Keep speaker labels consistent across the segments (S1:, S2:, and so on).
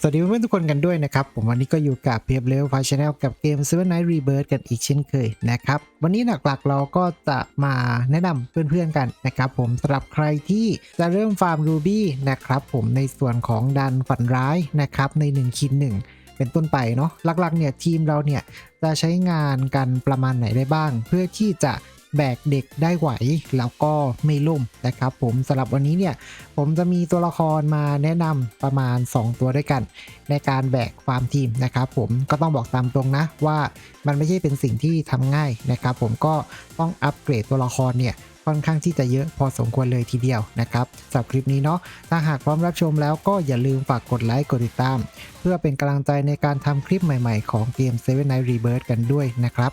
S1: สวัสดีเพื่อนๆทุกคนกันด้วยนะครับ ผมวันนี้ก็อยู่กับเพียบเลวพาชแนลกับเกม Seven Night Rebirth กันอีกเช่นเคยนะครับ วันนี้หลักๆเราก็จะมาแนะนำเพื่อนๆกันนะครับผมสำหรับใครที่จะเริ่มฟาร์ม Ruby นะครับผมในส่วนของดันฝันร้ายนะครับใน1คิดหนึ่งเป็นต้นไปเนาะหลักๆเนี่ยทีมเราเนี่ยจะใช้งานกันประมาณไหนได้บ้าง เพื่อที่จะ แบกเด็กได้ไหวแล้วก็ไม่ล่มนะครับ ผมสำหรับวันนี้เนี่ยผมจะมีตัวละครมาแนะนำประมาณ 2 ตัวด้วยกัน ในการแบกฟาร์มทีมนะครับผมก็ต้องบอกตามตรงนะว่ามันไม่ใช่เป็นสิ่งที่ทำง่ายนะครับ ผมก็ต้องอัปเกรดตัวละครเนี่ยค่อนข้างที่จะเยอะพอสมควรเลยทีเดียวนะครับสำหรับคลิปนี้เนาะถ้าหากพร้อมรับชมแล้วก็อย่าลืมฝากกดไลค์กดติดตาม เพื่อเป็นกำลังใจในการทำคลิปใหม่ๆของเกม Seven Night Rebirth กันด้วยนะครับ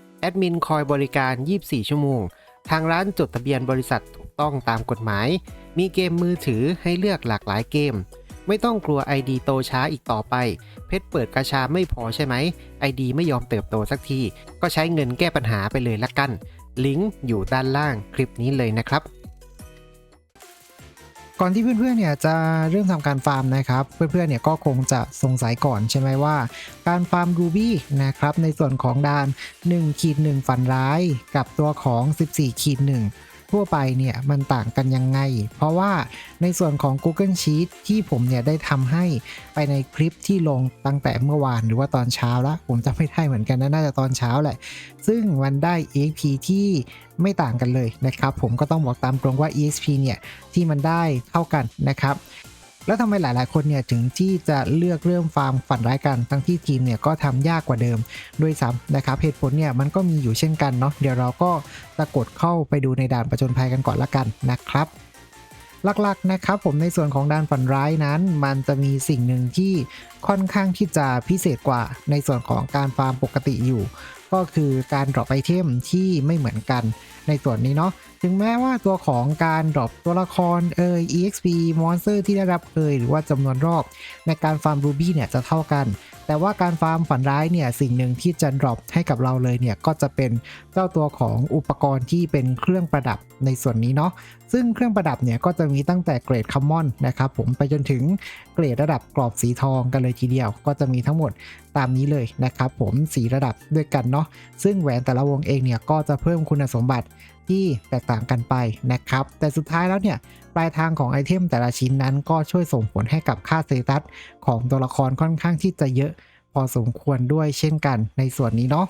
S1: แอดมินคอยบริการ 24 ชั่วโมง ทางร้านจดทะเบียนบริษัทถูกต้องตามกฎหมาย มีเกมมือถือให้เลือกหลากหลายเกม ไม่ต้องกลัว ID โตช้าอีกต่อไป เพชรเปิดกระชาไม่พอใช่ไหม ID ไม่ยอมเติบโตสักที ก็ใช้เงินแก้ปัญหาไปเลยละกัน ลิงก์อยู่ด้านล่างคลิปนี้เลยนะครับ ก่อนที่เพื่อนๆเนี่ยจะเริ่มทำการฟาร์มนะครับ เพื่อนๆเนี่ยก็คงจะสงสัยก่อนใช่ไหมว่า การฟาร์มรูบี้นะครับในส่วนของดาน1ขีด1ฝันร้าย กับตัวของ 14ขีด1 ทั่วไปเนี่ยมันต่างกันยังไง เพราะว่าในส่วนของ Google Sheet ที่ผมเนี่ยได้ทำให้ไปในคลิปที่ลงตั้งแต่เมื่อวานหรือว่าตอนเช้าละผมจำไม่ได้เหมือนกันนะน่าจะตอนเช้าแหละ ซึ่งมันได้ EXP ที่ไม่ต่างกันเลยนะครับ ผมก็ต้องบอกตามตรงว่า EXP เนี่ยที่มันได้เท่ากันนะครับ แล้วทำไมหลาย ๆ คนเนี่ยถึงที่จะเลือกเริ่มฟาร์มฝันร้ายกัน ทั้งที่ทีมเนี่ยก็ทำยากกว่าเดิมด้วยซ้ำนะครับ เหตุผลเนี่ยมันก็มีอยู่เช่นกันเนาะ เดี๋ยวเราก็จะกดเข้าไปดูในด่านประจนภัยกันก่อนละกันนะครับหลักๆนะครับผมในส่วนของด่านฝันร้ายนั้น มันจะมีสิ่งหนึ่งที่ ค่อนข้างที่จะพิเศษกว่าในส่วนของการฟาร์มปกติอยู่ ก็คือการดรอปไอเทมที่ไม่เหมือนกันในส่วนนี้เนาะถึงแม้ว่าตัวของการดรอปตัวละครเอ่ย EXP มอนสเตอร์ที่ได้รับเอ่ยหรือว่าจำนวนรอบในการฟาร์มรูบี้เนี่ยจะเท่ากัน แต่ว่าการฟาร์มฝันร้ายเนี่ยสิ่งหนึ่งที่จะดรอปให้กับเราเลยเนี่ยก็จะเป็นเจ้าตัวของอุปกรณ์ที่เป็นเครื่องประดับในส่วนนี้เนาะซึ่งเครื่องประดับเนี่ยก็จะมีตั้งแต่เกรดคัมมอนนะครับผมไปจนถึงเกรดระดับกรอบสีทองกันเลยทีเดียว ก็จะมีทั้งหมดตามนี้เลยนะครับผมสีระดับด้วยกันเนาะซึ่งแหวนแต่ละวงเองเนี่ยก็จะเพิ่มคุณสมบัติที่แตกต่างกันไปนะครับ แต่สุดท้ายแล้วเนี่ยปลายทางของไอเทมแต่ละชิ้นนั้นก็ช่วยส่งผลให้กับค่าสเตตัสของตัวละครค่อนข้างที่จะเยอะพอสมควรด้วยเช่นกันในส่วนนี้เนาะ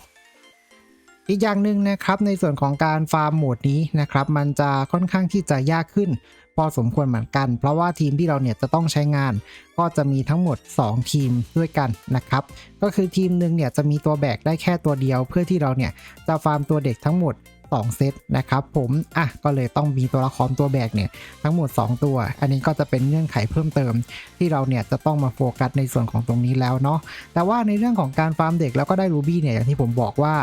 S1: อีกอย่างหนึ่งนะครับในส่วนของการฟาร์มโหมดนี้นะครับ มันจะค่อนข้างที่จะยากขึ้น พอสมควรเหมือนกัน เพราะว่าทีมที่เราเนี่ยจะต้องใช้งาน ก็จะมีทั้งหมด 2 ทีมด้วยกันนะครับ ก็คือทีมหนึ่งเนี่ยจะมีตัวแบกได้แค่ตัวเดียว เพื่อที่เราเนี่ยจะฟาร์มตัวเด็กทั้งหมด 2 เซตนะครับผมอะก็เลยต้องมีตัวละครตัวแบกเนี่ยทั้งหมด 2 ตัว อันนี้ก็จะเป็นเงื่อนไขเพิ่มเติม ที่เราเนี่ยจะต้องมาโฟกัสในส่วนของตรงนี้แล้วเนาะแต่ว่าในเรื่องของการฟาร์มเด็กแล้วก็ได้รูบี้เนี่ยอย่างที่ผมบอกว่า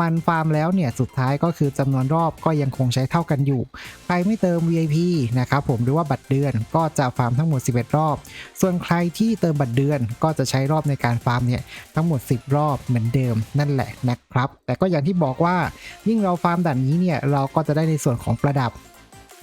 S1: มันฟาร์มแล้วเนี่ยสุดท้ายก็คือจำนวนรอบก็ยังคงใช้เท่ากันอยู่ ใครไม่เติม VIP นะครับผมหรือว่าบัตรเดือนก็จะฟาร์มทั้งหมด 11 รอบ ส่วนใครที่เติมบัตรเดือนก็จะใช้รอบในการฟาร์มเนี่ยทั้งหมด 10 รอบเหมือนเดิมนั่นแหละนะครับ แต่ก็อย่างที่บอกว่ายิ่งเราฟาร์มด่านนี้เนี่ยเราก็จะได้ในส่วนของประดับ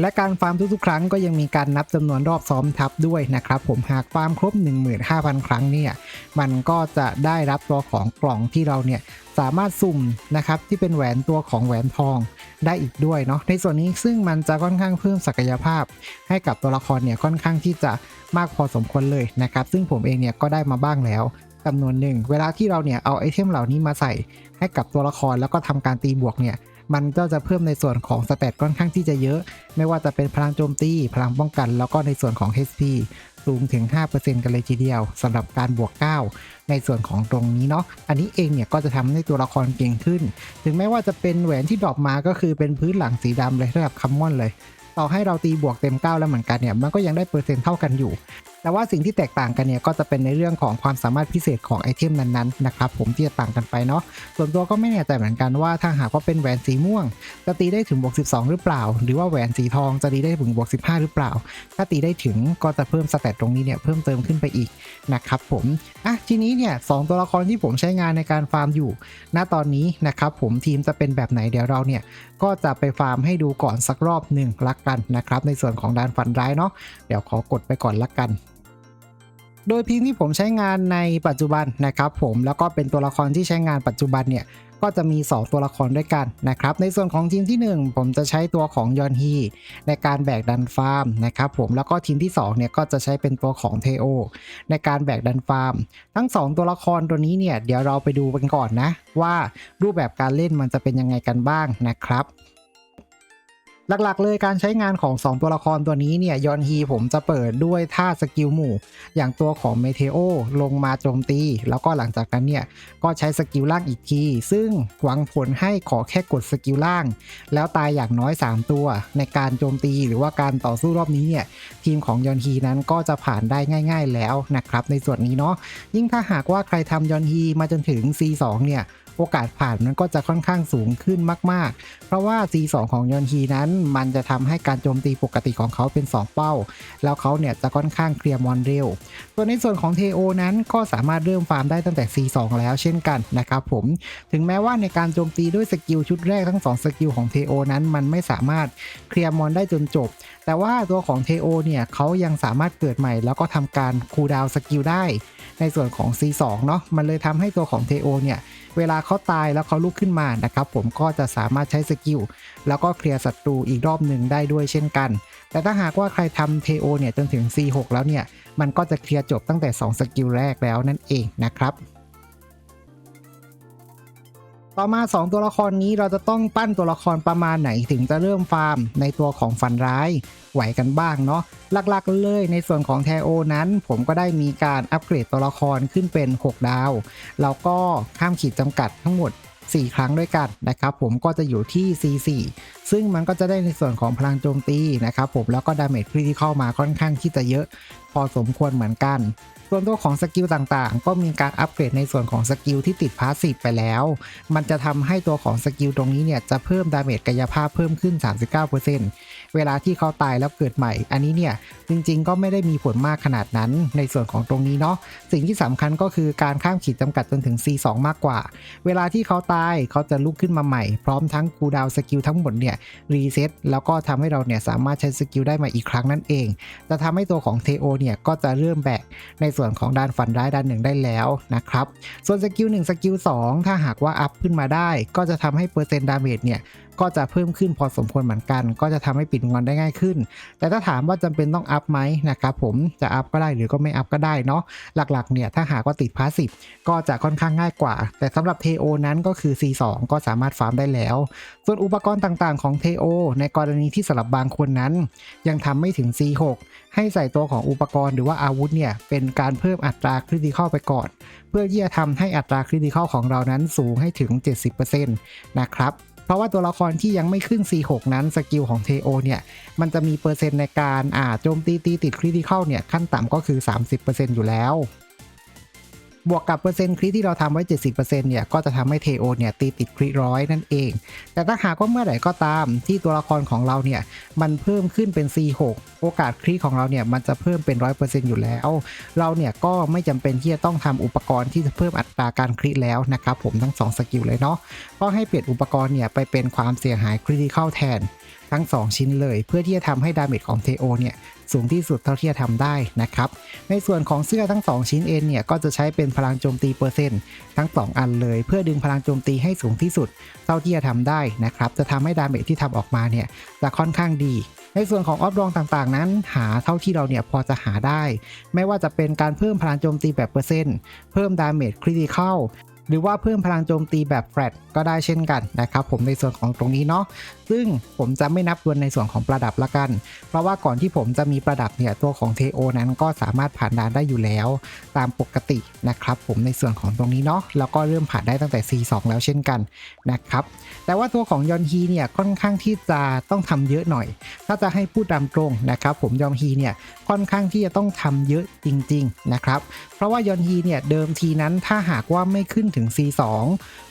S1: และการฟาร์มทุกๆ ครั้งก็ยังมีการนับจำนวนรอบซ้อมทับด้วยนะครับผมหากฟาร์มครบ 15,000 ครั้งเนี่ยมันก็จะได้รับตัวของกล่องที่เราเนี่ยสามารถสุ่มนะครับที่เป็นแหวนตัวของแหวนทองได้อีกด้วยเนาะในส่วนนี้ซึ่งมันจะค่อนข้างเพิ่มศักยภาพ ให้กับตัวละครเนี่ยค่อนข้างที่จะมากพอสมควรเลยนะครับซึ่งผมเองเนี่ยก็ได้มาบ้างแล้วจำนวนหนึ่งเวลาที่เราเนี่ยเอาไอเทมเหล่านี้มาใส่ให้กับตัวละครแล้วก็ทำการตีบวกเนี่ย มันก็จะเพิ่มในส่วนของสเตตค่อนข้างที่จะเยอะ ไม่ว่าจะเป็นพลังโจมตี พลังป้องกัน แล้วก็ในส่วนของ HP สูงถึง 5%กันเลยทีเดียวสำหรับการบวก 9 ในส่วนของตรงนี้เนาะอันนี้เองเนี่ยก็จะทำให้ตัวละครเก่งขึ้น ถึงแม้ว่าจะเป็นแหวนที่ดรอปมาก็คือเป็นพื้นหลังสีดำเลยระดับคัมมอนเลย ต่อให้เราตีบวกเต็ม 9 แล้วเหมือนกันเนี่ยมันก็ยังได้เปอร์เซ็นต์เท่ากันอยู่ แต่ว่าสิ่งที่แตกต่างกันเนี่ยก็จะเป็นในเรื่องของความสามารถพิเศษของไอเทมนั้นๆนะครับผมที่จะต่างกันไปเนาะส่วนตัวก็ไม่แน่ใจเหมือนกันว่าถ้าหากว่าเป็นแหวนสีม่วง จะตีได้ถึงบวก12 หรือเปล่า หรือว่าแหวนสีทองจะตีได้ถึงบวก15 หรือเปล่า ถ้าตีได้ถึงก็จะเพิ่มสเตตตรงนี้เนี่ยเพิ่มเติมขึ้นไปอีกนะครับผมอะทีนี้เนี่ยสองตัวละครที่ผมใช้งานในการฟาร์มอยู่ ณตอนนี้นะครับผมทีมจะเป็นแบบไหนเดี๋ยวเราเนี่ยก็จะไปฟาร์มให้ดูก่อนสักรอบหนึ่งละกันนะครับในส่วนของดานฝันร้ายเนาะเดี๋ยวขอกดไปก่อนละกัน โดยพิมพ์ที่ผมใช้งานในปัจจุบันนะครับผมแล้วก็เป็นตัวละครที่ใช้งานปัจจุบันเนี่ยก็จะมี 2 ตัวละครด้วยกันนะครับ ในส่วนของทีมที่ 1 ผมจะใช้ตัวของยอนฮีในการแบกดันฟาร์มนะครับผมแล้วก็ทีมที่2เนี่ยก็จะใช้เป็นตัวของเทโอในการแบกดันฟาร์ม ทั้ง 2 ตัวละครตัวนี้เนี่ยเดี๋ยวเราไปดูกันก่อนนะ ว่ารูปแบบการเล่นมันจะเป็นยังไงกันบ้างนะครับ หลักๆ เลยการใช้งานของ 2 ตัวละครตัวนี้เนี่ยยอนฮีผมจะเปิดด้วยท่าสกิลหมู่ อย่างตัวของเมเทโอลงมาโจมตี แล้วก็หลังจากนั้นเนี่ยก็ใช้สกิลล่างอีกที ซึ่งหวังผลให้ขอแค่กดสกิลล่าง แล้วตายอย่างน้อย 3 ตัว ในการโจมตีหรือว่าการต่อสู้รอบนี้เนี่ยทีมของยอนฮีนั้นก็จะผ่านได้ง่าย ๆ แล้วนะครับในส่วนนี้เนาะยิ่งถ้าหากว่าใครทำยอนฮีมาจนถึง C2 เนี่ย โอกาสผ่านมันก็จะค่อนข้างสูงขึ้นมาก ๆ เพราะว่า C2 ของยอนฮีนั้นมันจะทำให้การโจมตีปกติของเขาเป็น 2 เป้า แล้วเขาเนี่ยจะค่อนข้างเคลียร์มอนเร็วส่วนในส่วนของเทโอนั้นก็สามารถเริ่มฟาร์มได้ตั้งแต่ C2 แล้วเช่นกันนะครับผม ถึงแม้ว่าในการโจมตีด้วยสกิลชุดแรกทั้ง 2 สกิลของเทโอนั้นมันไม่สามารถเคลียร์มอนได้จนจบ แต่ว่าตัวของเทโอเนี่ยเขายังสามารถเกิดใหม่ แล้วก็ทำการคูลดาวสกิลได้ ในส่วนของ C2 เนาะมันเลยทำให้ตัวของเทโอเนี่ยเวลาเขาตายแล้วเขาลุกขึ้นมานะครับผมก็จะสามารถใช้สกิลแล้วก็เคลียร์ศัตรูอีกรอบหนึ่งได้ด้วยเช่นกัน แต่ถ้าหากว่าใครทำเทโอเนี่ยจนถึง C6 แล้วเนี่ย มันก็จะเคลียร์จบตั้งแต่ 2 สกิลแรกแล้วนั่นเองนะครับต่อมา 2 ตัวละครนี้เราจะต้องปั้นตัวละครประมาณไหนถึงจะเริ่มฟาร์มในตัวของฟันร้าย ไหวกันบ้างเนาะหลักๆเลยในส่วนของแทโอนั้น ผมก็ได้มีการอัปเกรดตัวละครขึ้นเป็น 6 ดาว แล้วก็ข้ามขีดจำกัดทั้งหมด 4 ครั้งด้วยกันนะครับผมก็จะอยู่ที่ C4 ซึ่งมันก็จะได้ในส่วนของพลังโจมตีนะครับผมแล้วก็ดาเมจคริติคอลมาค่อนข้างที่จะเยอะ พอสมควรเหมือนกัน ส่วนตัวของสกิลต่างๆ ก็มีการอัปเกรดในส่วนของสกิลที่ติดพาสซีฟไปแล้ว มันจะทำให้ตัวของสกิลตรงนี้เนี่ยจะเพิ่มดาเมจกายภาพเพิ่มขึ้น 39%เวลาที่เขาตายแล้วเกิดใหม่ อันนี้เนี่ยจริงๆ ก็ไม่ได้มีผลมากขนาดนั้นในส่วนของตรงนี้เนาะ สิ่งที่สำคัญก็คือการข้ามขีดจำกัดจนถึง C2 มากกว่า เวลาที่เขาตายเขาจะลุกขึ้นมาใหม่ พร้อมทั้งคูดาวสกิลทั้งหมดเนี่ยรีเซ็ตแล้วก็ทำให้เราเนี่ยสามารถใช้สกิลได้มาอีกครั้งนั่นเอง จะทำให้ตัวของเทโอเนี่ยก็จะเริ่มแบกในส่วนของด้านฝันร้ายด้านหนึ่งได้แล้วนะครับ ส่วนสกิล1สกิล2ถ้าหากว่าอัพขึ้นมาได้ ก็จะทำให้เปอร์เซ็นต์ดาเมจเนี่ย ก็จะเพิ่มขึ้นพอสมควรเหมือนกัน ก็จะทำให้ปิดงอนได้ง่ายขึ้น แต่ถ้าถามว่าจำเป็นต้องอัพไหมนะครับผมจะอัพก็ได้หรือก็ไม่อัพก็ได้เนาะหลักๆเนี่ยถ้าหากว่าติดพาสซีฟก็จะค่อนข้างง่ายกว่า แต่สำหรับ TO นั้นก็คือ C2 ก็สามารถฟาร์มได้แล้ว ส่วนอุปกรณ์ต่างๆของ TO ในกรณีที่สำหรับบางคนนั้น ยังทำไม่ถึง C6 ให้ใส่ตัวของอุปกรณ์หรือว่าอาวุธเนี่ยเป็นการเพิ่มอัตราคริติคอลไปก่อน เพื่อที่จะทำให้อัตราคริติคอลของเรานั้นสูงให้ถึง 70%นะครับ เพราะว่าตัวละครที่ยังไม่ขึ้น C6 นั้นสกิลของเทโอเนี่ย มันจะมีเปอร์เซ็นต์ในการอ่าโจมตีตีติดคริติคอลเนี่ย ขั้นต่ำก็คือ 30%อยู่แล้ว บวกกับเปอร์เซ็นต์คริที่เราทำไว้ 70%เนี่ย ก็จะทำให้เทโอเนี่ย ตีติดคริร้อยนั่นเอง แต่ถ้าหากว่าเมื่อไหร่ก็ตามที่ตัวละครของเราเนี่ย มันเพิ่มขึ้นเป็น C6 โอกาสคลิกของเราเนี่ยมันจะเพิ่มเป็น 100%อยู่แล้ว เราเนี่ยก็ไม่จำเป็นที่จะต้องทำอุปกรณ์ที่จะเพิ่มอัตราการคลิกแล้วนะครับผมทั้งสองสกิลเลยเนาะก็ให้เปลี่ยนอุปกรณ์เนี่ยไปเป็นความเสียหายคริติคอลแทนทั้ง 2 ชิ้นเลยเพื่อที่จะทำให้ดาเมจของเทโอเนี่ยสูงที่สุดเท่าที่จะทำได้นะครับ ในส่วนของเสื้อทั้ง 2 ชิ้นเองเนี่ยก็จะใช้เป็นพลังโจมตีเปอร์เซ็นต์ทั้ง 2 อันเลย เพื่อดึงพลังโจมตีให้สูงที่สุด เท่าที่จะทำได้นะครับ จะทำให้ดาเมจที่ทำออกมาเนี่ยจะค่อนข้างดี ในส่วนของออฟรองต่างๆ นั้นหาเท่าที่เราเนี่ยพอจะหาได้ ไม่ว่าจะเป็นการเพิ่มพลังโจมตีแบบเปอร์เซ็นต์เพิ่มดาเมจคริติคอลหรือว่าเพิ่มพลังโจมตีแบบแฟลตก็ได้เช่นกันนะครับผมในส่วนของตรงนี้เนาะ ซึ่งผมจะไม่นับรวมในส่วนของประดับละกัน เพราะว่าก่อนที่ผมจะมีประดับเนี่ยตัวของเทโอนั้นก็สามารถผ่านด่านได้อยู่แล้ว ตามปกตินะครับผมในส่วนของตรงนี้เนาะแล้วก็เริ่มผ่านได้ตั้งแต่ C2 แล้วเช่นกันนะครับแต่ว่าตัวของยอนฮีเนี่ยค่อนข้างที่จะต้องทำเยอะหน่อย ถ้าจะให้พูดตามตรงนะครับผมยอนฮีเนี่ยค่อนข้างที่จะต้องทำเยอะจริงๆนะครับเพราะว่ายอนฮีเนี่ยเดิมทีนั้นถ้าหากว่าไม่ขึ้นถึง C2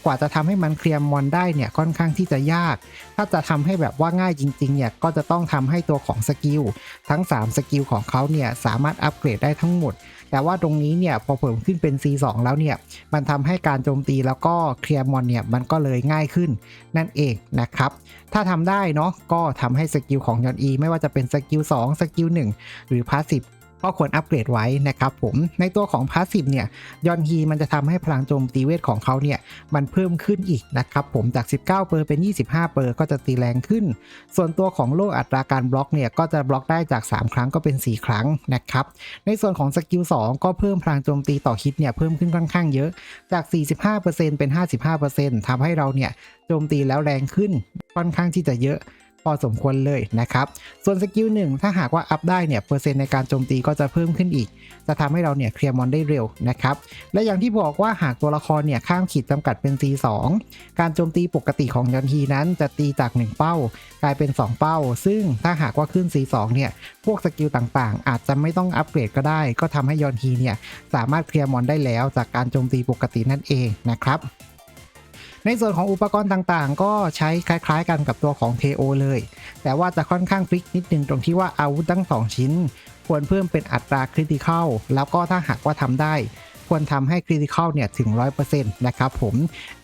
S1: กว่าจะทำให้มันเคลียร์มอนได้เนี่ยค่อนข้างที่จะยาก ถ้าจะทำให้แบบว่าง่ายจริงๆเนี่ยก็จะต้องทำให้ตัวของสกิลทั้ง 3 สกิลของเขาเนี่ยสามารถอัปเกรดได้ทั้งหมด แต่ว่าตรงนี้เนี่ยพอเพิ่มขึ้นเป็น C2 แล้วเนี่ยมันทำให้การโจมตีแล้วก็เคลียร์มอนเนี่ยมันก็เลยง่ายขึ้นนั่นเองนะครับ ถ้าทำได้เนาะก็ทำให้สกิลของยอนอีไม่ว่าจะเป็นสกิล2สกิล1หรือพาสซีฟ ก็ควรอัปเกรดไว้นะครับผม ในตัวของพาสซีฟเนี่ยยอนฮีมันจะทำให้พลังโจมตีเวทของเขาเนี่ยมันเพิ่มขึ้นอีกนะครับผมจาก 19เปอร์เป็น 25เปอร์ก็จะตีแรงขึ้น ส่วนตัวของโล่อัตราการบล็อกเนี่ยก็จะบล็อกได้จาก 3 ครั้งก็เป็น 4 ครั้งนะครับ ในส่วนของสกิล2ก็เพิ่มพลังโจมตีต่อฮิตเนี่ยเพิ่มขึ้นค่อนข้างเยอะจาก 45%เป็น 55%ทำให้เราเนี่ยโจมตีแล้วแรงขึ้นค่อนข้างที่จะเยอะ พอสมควรเลยนะครับ ส่วนสกิลหนึ่งถ้าหากว่าอัพได้เนี่ยเปอร์เซ็นต์ในการโจมตีก็จะเพิ่มขึ้นอีก จะทำให้เราเนี่ยเคลียร์มอนได้เร็วนะครับ และอย่างที่บอกว่าหากตัวละครเนี่ยข้ามขีดจำกัดเป็น C2 การโจมตีปกติของยอนฮีนั้นจะตีจาก 1 เป้า กลายเป็น 2 เป้า ซึ่งถ้าหากว่าขึ้น C2 เนี่ยพวกสกิลต่างๆ อาจจะไม่ต้องอัปเกรดก็ได้ ก็ทำให้ยอนฮีเนี่ยสามารถเคลียร์มอนได้แล้วจากการโจมตีปกตินั่นเองนะครับ ในส่วนของอุปกรณ์ต่างๆ ก็ใช้คล้ายๆ กันกับตัวของ TO เลย แต่ว่าจะค่อนข้างพลิกนิดนึงตรงที่ว่าอาวุธทั้ง 2 ชิ้น ควรเพิ่มเป็นอัตราคริติคอลแล้วก็ถ้าหากว่าทำได้ ควรทำให้คริติคอลเนี่ยถึง 100%นะครับผม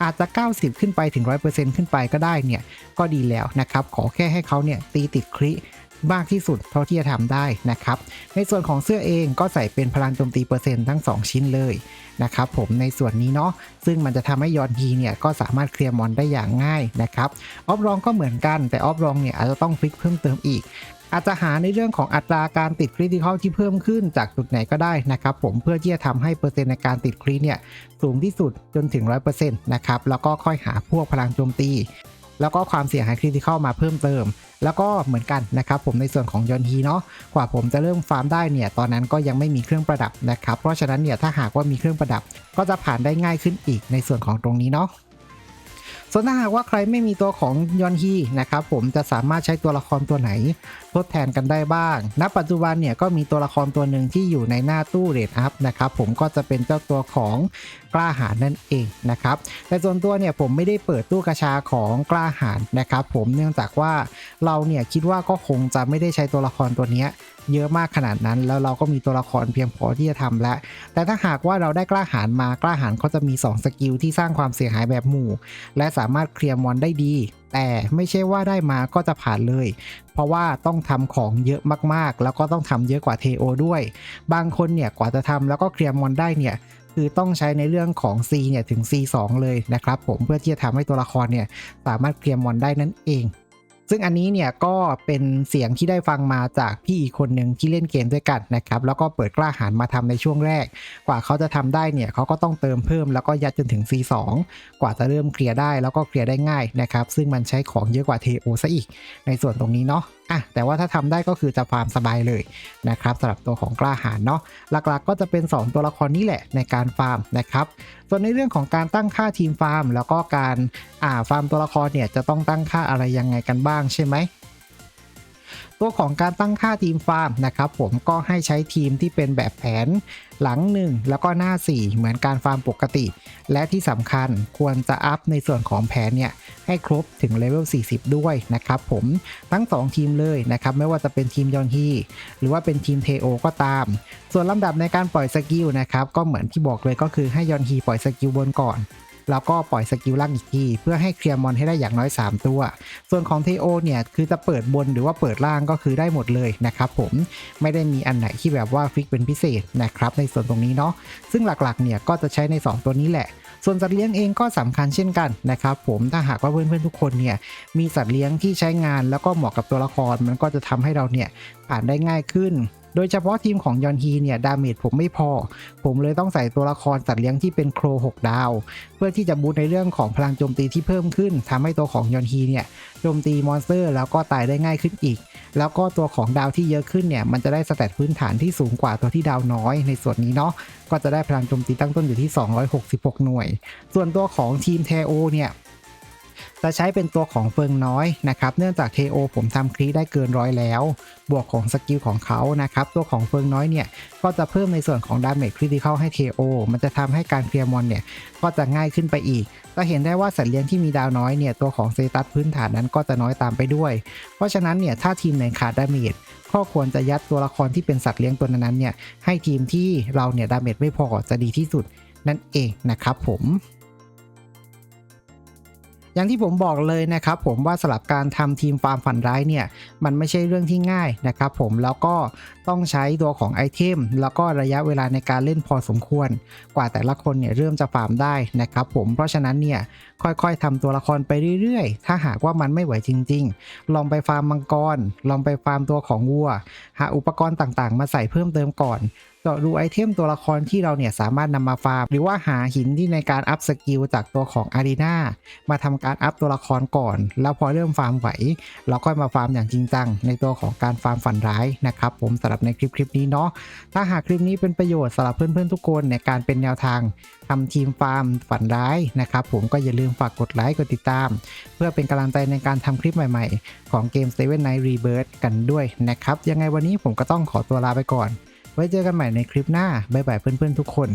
S1: อาจจะ 90 ขึ้นไปถึง 100%ขึ้นไปก็ได้เนี่ยก็ดีแล้วนะครับขอแค่ให้เขาเนี่ยตีติดคริ มากที่สุดเท่าที่จะทำได้นะครับ ในส่วนของเสื้อเองก็ใส่เป็นพลังโจมตีเปอร์เซ็นต์ทั้ง 2 ชิ้นเลยนะครับผมในส่วนนี้เนาะซึ่งมันจะทำให้ยอนฮีเนี่ยก็สามารถเคลียร์มอนได้อย่างง่ายนะครับออฟรองก็เหมือนกันแต่ออฟรองเนี่ยอาจจะต้องฟิกเพิ่มเติมอีก อาจจะหาในเรื่องของอัตราการติดคริติคอลที่เพิ่มขึ้นจากจุดไหนก็ได้นะครับผมเพื่อที่จะทำให้เปอร์เซ็นต์ในการติดคริเนี่ยสูงที่สุดจนถึง 100%นะครับแล้วก็ค่อยหาพวกพลังโจมตี แล้วก็ความเสี่ยหายคริติคอลมาเพิ่มเติม แล้วก็เหมือนกันนะครับผมในส่วนของยอนฮีเนาะกว่าผมจะเริ่มฟาร์มได้เนี่ยตอนนั้นก็ยังไม่มีเครื่องประดับนะครับเพราะฉะนั้นเนี่ยถ้าหากว่ามีเครื่องประดับ ก็จะผ่านได้ง่ายขึ้นอีกในส่วนของตรงนี้เนาะส่วนถ้าหากว่าใครไม่มีตัวของยอนฮีนะครับผมจะสามารถใช้ตัวละครตัวไหน ทดแทนกันได้บ้าง ณ ปัจจุบันเนี่ยก็มีตัวละครตัวหนึ่งที่อยู่ในหน้าตู้เรทอัพนะครับผมก็จะเป็นเจ้าตัวของกล้าหาญนั่นเองนะครับ แต่ส่วนตัวเนี่ยผมไม่ได้เปิดตู้กระชาของกล้าหาญนะครับผมเนื่องจากว่าเราเนี่ยคิดว่าก็คงจะไม่ได้ใช้ตัวละครตัวนี้เยอะมากขนาดนั้น แล้วเราก็มีตัวละครเพียงพอที่จะทำแล้ว แต่ถ้าหากว่าเราได้กล้าหาญมากล้าหาญเขาจะมี 2 สกิลที่สร้างความเสียหายแบบหมู่ และสามารถเคลียร์มอนได้ดี แต่ไม่ใช่ว่าได้มาก็จะผ่านเลย เพราะว่าต้องทำของเยอะมากๆ แล้วก็ต้องทำเยอะกว่าเทโอด้วย บางคนเนี่ยกว่าจะทำแล้วก็เคลียร์มอนได้เนี่ยคือต้องใช้ในเรื่องของ C เนี่ยถึง C2 เลยนะครับผมเพื่อที่จะทำให้ตัวละครเนี่ยสามารถเคลียร์มอนได้นั่นเอง ซึ่งอันนี้เนี่ยก็เป็นเสียงที่ได้ฟังมาจากพี่อีกคนหนึ่งที่เล่นเกมด้วยกันนะครับ แล้วก็เปิดกล้าหาญมาทำในช่วงแรก กว่าเขาจะทำได้เนี่ยเขาก็ต้องเติมเพิ่มแล้วก็ยัดจนถึง C2 กว่าจะเริ่มเคลียร์ได้แล้วก็เคลียร์ได้ง่ายนะครับ ซึ่งมันใช้ของเยอะกว่า TO ซะอีก ในส่วนตรงนี้เนาะอะแต่ว่าถ้าทำได้ก็คือจะฟาร์มสบายเลยนะครับสำหรับตัวของกล้าหาญเนาะหลักๆ ก็จะเป็น 2 ตัวละครนี้แหละในการฟาร์มนะครับส่วนในเรื่องของการตั้งค่าทีมฟาร์ม แล้วก็การอ่าฟาร์มตัวละครเนี่ยจะต้องตั้งค่าอะไรยังไงกันบ้างใช่ไหม ตัวของการตั้งค่าทีมฟาร์มนะครับผมก็ให้ใช้ทีมที่เป็นแบบแผนหลัง 1 แล้วก็หน้า 4 เหมือนการฟาร์มปกติ และที่สำคัญควรจะอัพในส่วนของแผนเนี่ยให้ครบถึงเลเวล 40 ด้วยนะครับผมทั้ง 2 ทีมเลยนะครับไม่ว่าจะเป็นทีมยอนฮีหรือว่าเป็นทีมเทโอก็ตาม ส่วนลำดับในการปล่อยสกิลนะครับก็เหมือนที่บอกเลยก็คือให้ยอนฮีปล่อยสกิลบนก่อน แล้วก็ปล่อยสกิลล่างอีกทีเพื่อให้เคลียร์มอนให้ได้อย่างน้อย 3 ตัว ส่วนของเทโอเนี่ยคือจะเปิดบนหรือว่าเปิดล่างก็คือได้หมดเลยนะครับผมไม่ได้มีอันไหนที่แบบว่าฟิกเป็นพิเศษนะครับในส่วนตรงนี้เนาะซึ่งหลักๆเนี่ยก็จะใช้ใน 2 ตัวนี้แหละ ส่วนสัตว์เลี้ยงเองก็สำคัญเช่นกันนะครับผมถ้าหากว่าเพื่อนๆทุกคนเนี่ยมีสัตว์เลี้ยงที่ใช้งานแล้วก็เหมาะกับตัวละครมันก็จะทำให้เราเนี่ยผ่านได้ง่ายขึ้น โดยเฉพาะทีมของยอนฮีเนี่ยดาเมจผมไม่พอ ผมเลยต้องใส่ตัวละครสัตว์เลี้ยงที่เป็นโคร6ดาว เพื่อที่จะบูตในเรื่องของพลังโจมตีที่เพิ่มขึ้นทำให้ตัวของยอนฮีเนี่ยโจมตีมอนสเตอร์ แล้วก็ตายได้ง่ายขึ้นอีก แล้วก็ตัวของดาวที่เยอะขึ้นเนี่ยมันจะได้สแตทพื้นฐานที่สูงกว่าตัวที่ดาวน้อย ในส่วนนี้เนาะก็จะได้พลังโจมตีตั้งต้นอยู่ที่ 266 หน่วย ส่วนตัวของทีมเทโอเนี่ย จะใช้เป็นตัวของเฟิงน้อยนะครับ เนื่องจากเทโอผมทำคลีได้เกินร้อยแล้ว บวกของสกิลของเขานะครับ ตัวของเฟิงน้อยเนี่ย ก็จะเพิ่มในส่วนของดาเมจคริติคอลให้ KO มันจะทำให้การเคลียร์มอนเนี่ย ก็จะง่ายขึ้นไปอีกจะเห็นได้ว่าสัตว์เลี้ยงที่มีดาวน้อยเนี่ย ตัวของเซตัสพื้นฐานนั้นก็จะน้อยตามไปด้วย เพราะฉะนั้นเนี่ย ถ้าทีมไหนขาดดาเมจก็ควรจะยัดตัวละครที่เป็นสัตว์เลี้ยงตัวนั้นๆเนี่ย ให้ทีมที่เราเนี่ยดาเมจไม่พอจะดีที่สุดนั่นเองนะครับผม อย่างที่ผมบอกเลยนะครับผมว่าสลับการทำทีมฟาร์มฝันร้ายเนี่ยมันไม่ใช่เรื่องที่ง่ายนะครับผมแล้วก็ต้องใช้ตัวของไอเทมแล้วก็ระยะเวลาในการเล่นพอสมควร กว่าแต่ละคนเนี่ยเริ่มจะฟาร์มได้นะครับผมเพราะฉะนั้นเนี่ยค่อยๆทำตัวละครไปเรื่อยๆ ถ้าหากว่ามันไม่ไหวจริง ๆ ลองไปฟาร์มมังกร ลองไปฟาร์มตัวของวัว หาอุปกรณ์ต่างๆ มาใส่เพิ่มเติมก่อน เจาะดูไอเทมตัวละครที่เราเนี่ยสามารถนำมาฟาร์ม หรือว่าหาหินที่ในการอัพสกิลจากตัวของอารีนามาทำการอัพตัวละครก่อน แล้วพอเริ่มฟาร์มไหว เราค่อยมาฟาร์มอย่างจริงจังในตัวของการฟาร์มฝันร้ายนะครับผมสำหรับในคลิปคลิปนี้เนาะถ้าหากคลิปนี้เป็นประโยชน์สำหรับเพื่อนๆทุกคนในการเป็นแนวทางทำทีมฟาร์มฝันร้ายนะครับผมก็อย่าลืมฝากกดไลค์กดติดตาม เพื่อเป็นกำลังใจในการทำคลิปใหม่ๆ ของเกม Seven Night Rebirth กันด้วยนะครับยังไงวันนี้ผมก็ต้องขอตัวลาไปก่อน ไว้เจอกันใหม่ในคลิปหน้าบ๊ายบายเพื่อนๆทุกคน